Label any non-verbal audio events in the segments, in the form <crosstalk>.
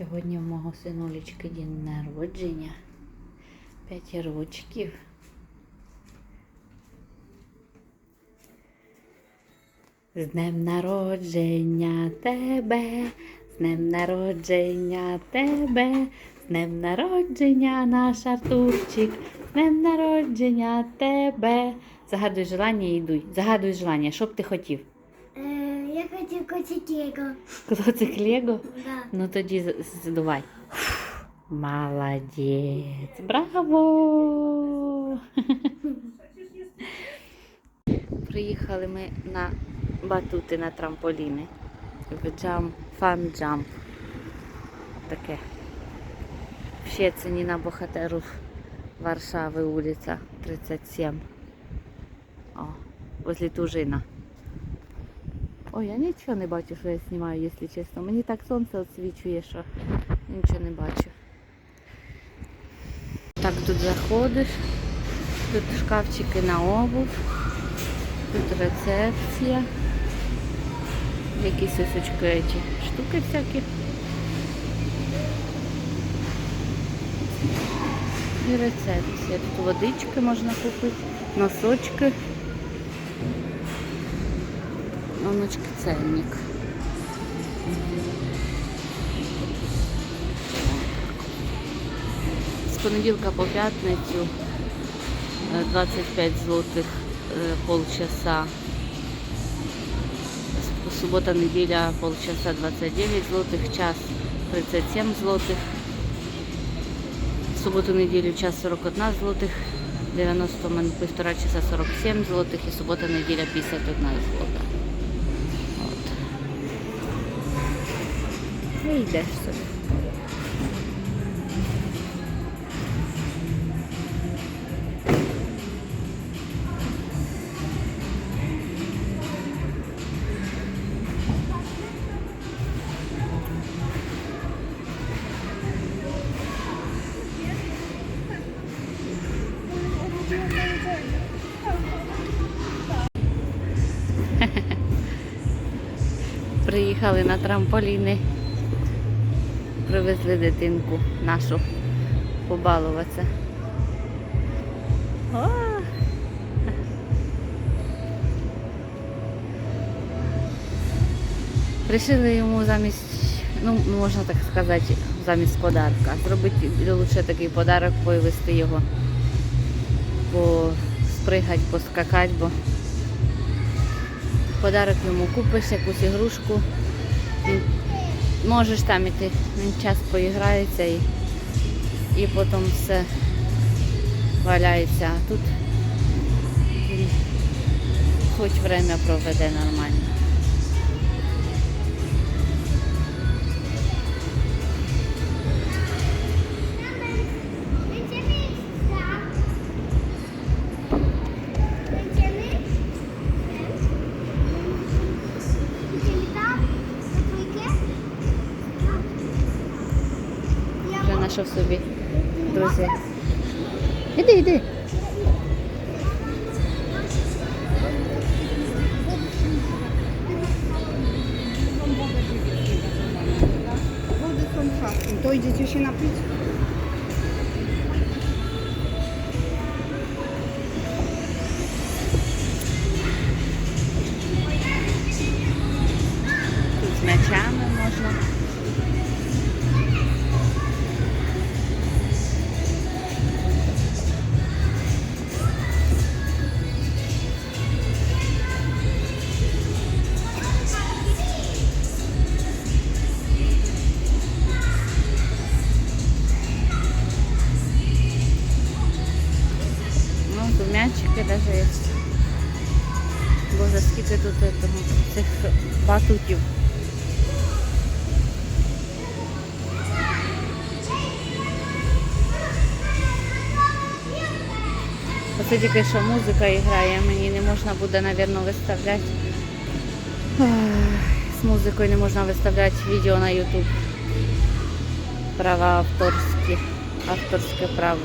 Сьогодні в мого синулечки день народження. П'ять рочків. З днем народження тебе, з днем народження тебе, з днем народження наш Артурчик, з днем народження тебе. Загадуй желання і йдуй. Загадуй желання, що б ти хотів? Я хотів котик Лего. Клоцик Лего? Да. Ну тоді здувай. Молодець. Браво! Приїхали ми на батути на трамполіни. В джам, фан джамп. Таке. В Щецині на Бохатеру Варшави, вулиця 37. О, возле Тужина. Ой, я нічого не бачу, що я знімаю, якщо чесно. Мені так сонце освічує, що нічого не бачу. Так тут заходиш, тут шкафчики на обув, тут рецепція. Якісь ось ці штуки всякі. І рецепція. Тут водички можна купити, носочки. Ноночки ценник. З понеділка по п'ятницю е, 25 злотих е, полчаса. Субота, неділя полчаса 29 злотих, час 37 злотих. Суботу, неділю час 41 злотих, 90 мен півтора часа 47 злотих і субота, неділя 51 злота. І йдеш собі. Приїхали на трамполіни. Привезли дитинку нашу побалуватися. О! Йому замість, ну можна так сказати, замість подарка. Зробити лише такий подарок, повести його, поспригати, поскакати, бо подарок йому купиш, якусь ігрушку. Можеш там іти, він час поіграється і, і потім все валяється. А тут хоч время проведе нормально. свой детиши на путь. Батутів. Оце тільки що музика грає, мені не можна буде, мабуть, виставляти. З музикою не можна виставляти відео на YouTube. Права авторські, авторське право.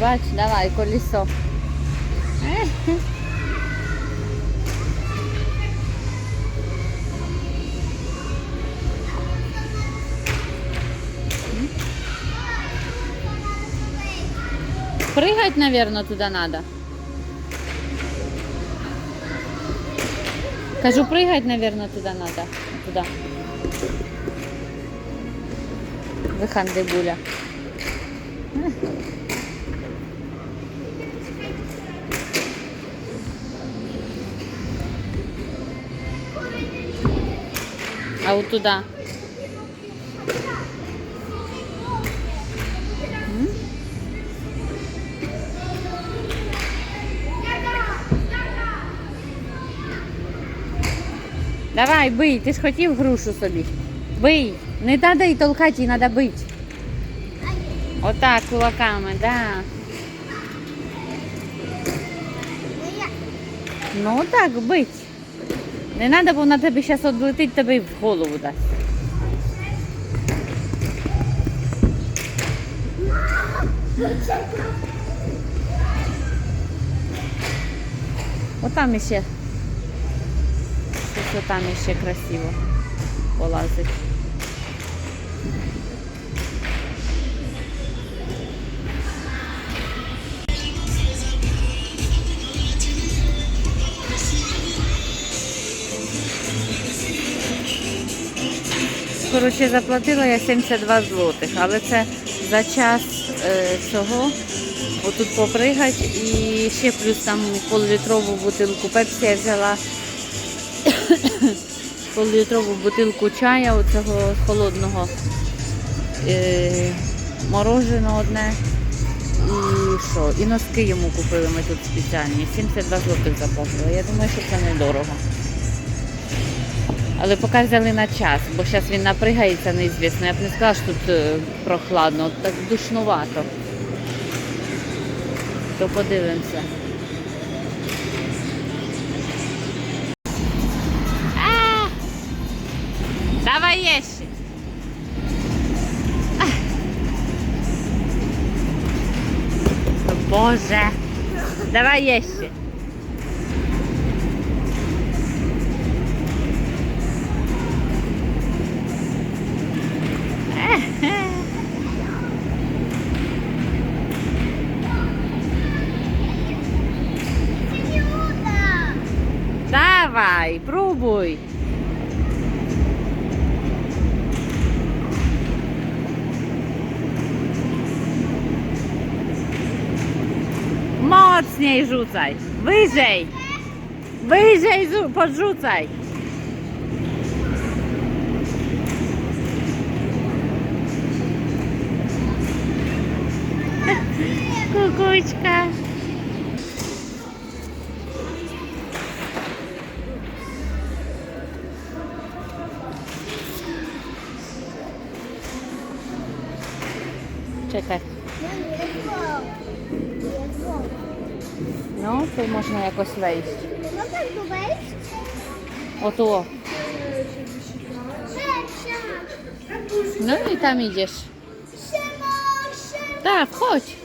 Бач, давай колесо. Прыгать, наверное, туда надо. Кажу, прыгать, наверное, туда надо. Туда. Виханди А от туди. Давай, бий, ти ж хотів грушу собі. Бий. Не треба і толкати, її треба бити. Отак, кулаками, да. Ну так, бить. Не треба, бо вона тобі зараз відлетить, тебе і в голову дасть. Отам іще. Щось отам іще красиво полазить. Коротше, заплатила я 72 злотих, але це за час е, цього отут попригать і ще плюс там поллітрову бутилку пепсі я взяла <coughs> поллітрову бутилку чая оцього холодного е, мороженого одне. І що? І носки йому купили ми тут спеціальні. 72 злотих заплатила. Я думаю, що це недорого. Але поки взяли на час, бо зараз він напригається неізвісно. Я б не сказала, що тут е, прохладно, так душнувато. То подивимося. Давай є ще. Боже. Давай є Mocniej rzucaj. Wyżej. Wyżej zu- podrzucaj. <laughs> Kukućka. Ko wejść. Mogę tu wejść? O tu. O. No i tam idziesz. Tak, chodź.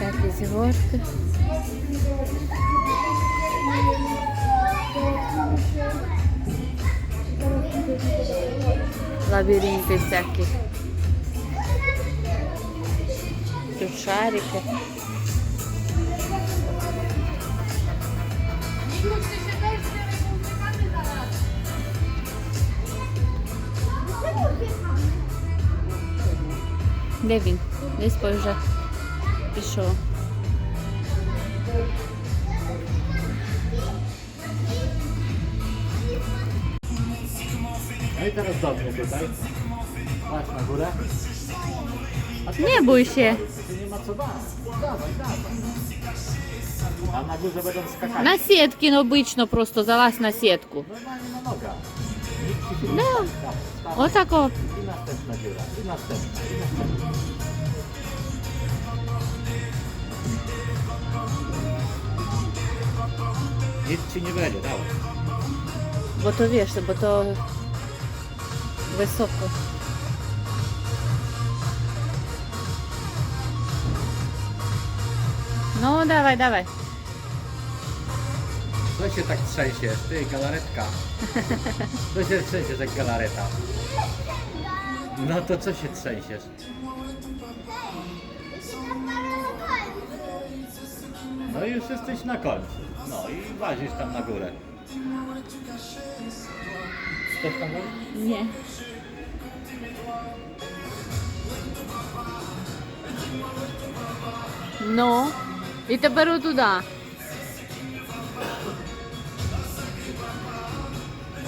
Takie złotki. Labirynty z aqui. Тут шарики. Де він? Десь вже пішов. Na górę. Nie bój się. Tu nie ma co bać. Dawaj, dawaj. Tam na górze będą skakać. На сітки ну, обично просто залазь на сітку. Normalnie na nogach. Nikt ci się No. nie stanie. Tak, tak. Отако. I następna dziura. I następna. I następna. Nic ci nie będzie, dawaj. Бо то віж, бо то високо. No dawaj, dawaj. Co się tak trzęsiesz? Ty, galaretka. Co się trzęsiesz jak galareta? No to co się trzęsiesz? No i już jesteś na końcu. No i łazisz tam na górę. Chcesz tam? Nie. Ну, і тепер отуди.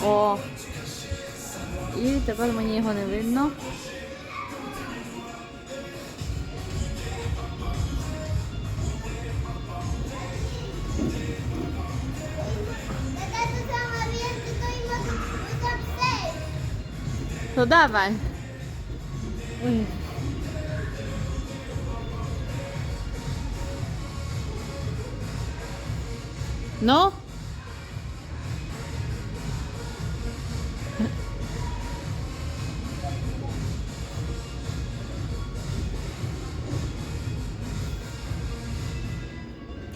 О. І тепер мені його не видно. То давай. Ой. Ну?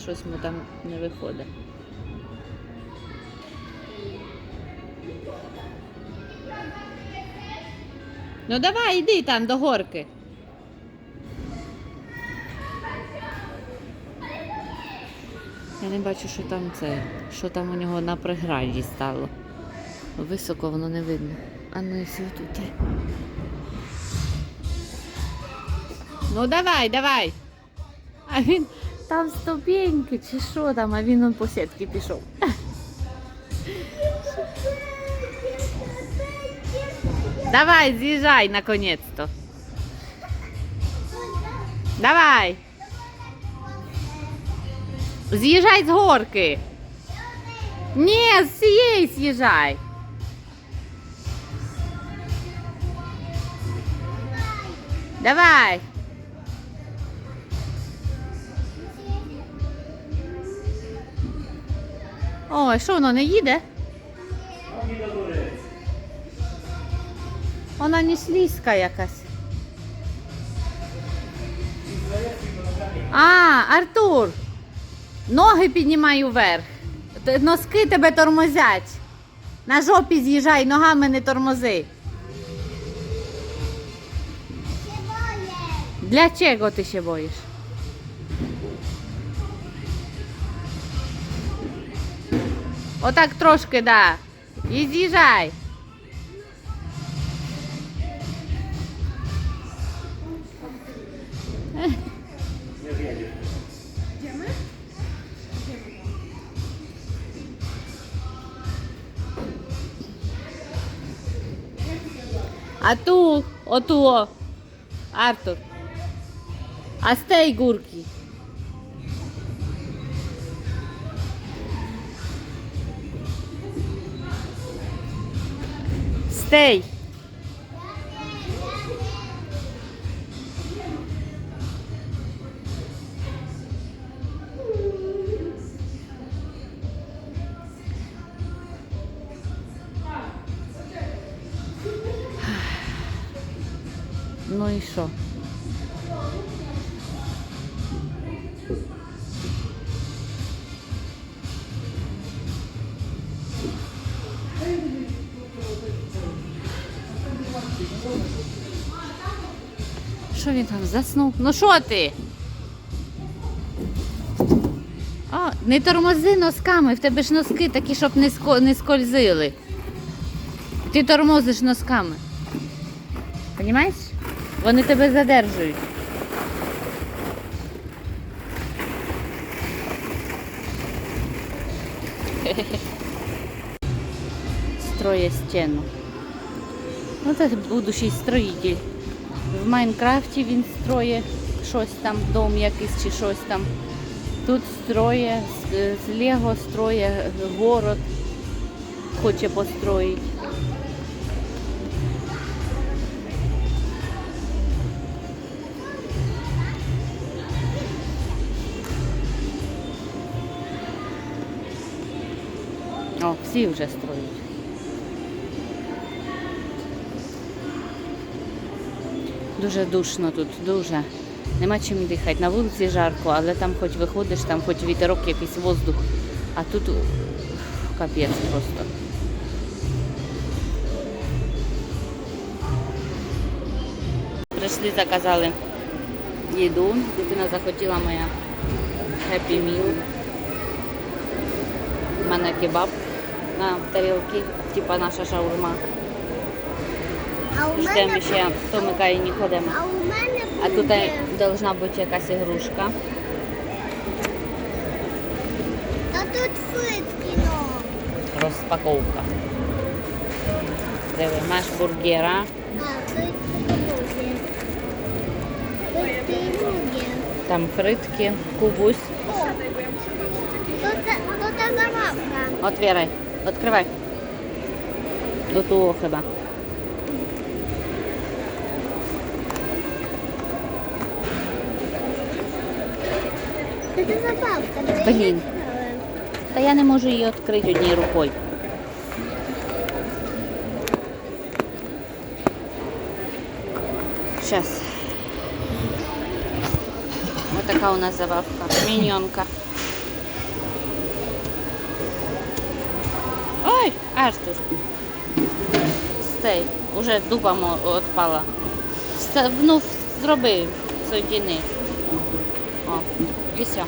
Щось ми там не виходить. Ну давай, йди там до горки. Я не бачу, що там це, що там у нього на преграді стало. Високо воно не видно. А ну і тут. Ну давай, давай. А він там ступеньки чи що там, а він по сітки пішов. Давай, з'їжджай наконець-то. Давай. З'їжджай з горки. Ні, з цієї з'їжджай. Давай. Ой, що воно не їде? Вона не слизька якась. А, Артур, ноги піднімай уверх. Носки тебе тормозять. На жопі з'їжджай, ногами не тормози. Для чого ти ще боїш? Отак трошки, да. І з'їжджай. А ту, оту, о, Артур. А з тей гурки. Стей. Що він там заснув? Ну що ти? А, не тормози носками, в тебе ж носки такі, щоб не, не скользили. Ти тормозиш носками. Понімаєш? Вони тебе задержують. Строє стіну. Ну, це будущий строїтель. В Майнкрафті він строє щось там, дом якийсь чи щось там. Тут строє, з, Лего строє город, хоче построїти. О, всі вже строять. Дуже душно тут, дуже. Нема чим дихати. На вулиці жарко, але там хоч виходиш, там хоч вітерок, якийсь воздух. А тут капець просто. Прийшли, заказали їду. Дитина захотіла моя Happy Meal. У мене кебаб на тарілки, типа наша шаурма. А Ждемо ще Томика і не ходимо. а А тут должна бути якась ігрушка. Та тут фитки, ну. Розпаковка. Диви, маєш бургера. А, тут бургер. Там фритки, кубусь. Тут, тут забавка. Отвірай, відкривай. До того хіба. Тут забавка. Блін. Та я не можу її відкрити однією рукою. Сейчас. Вот така у нас забавка. Міньонка. Ой, Артур. Стей. Уже дубом о- відпала. Ну, зроби, соедини. О, все.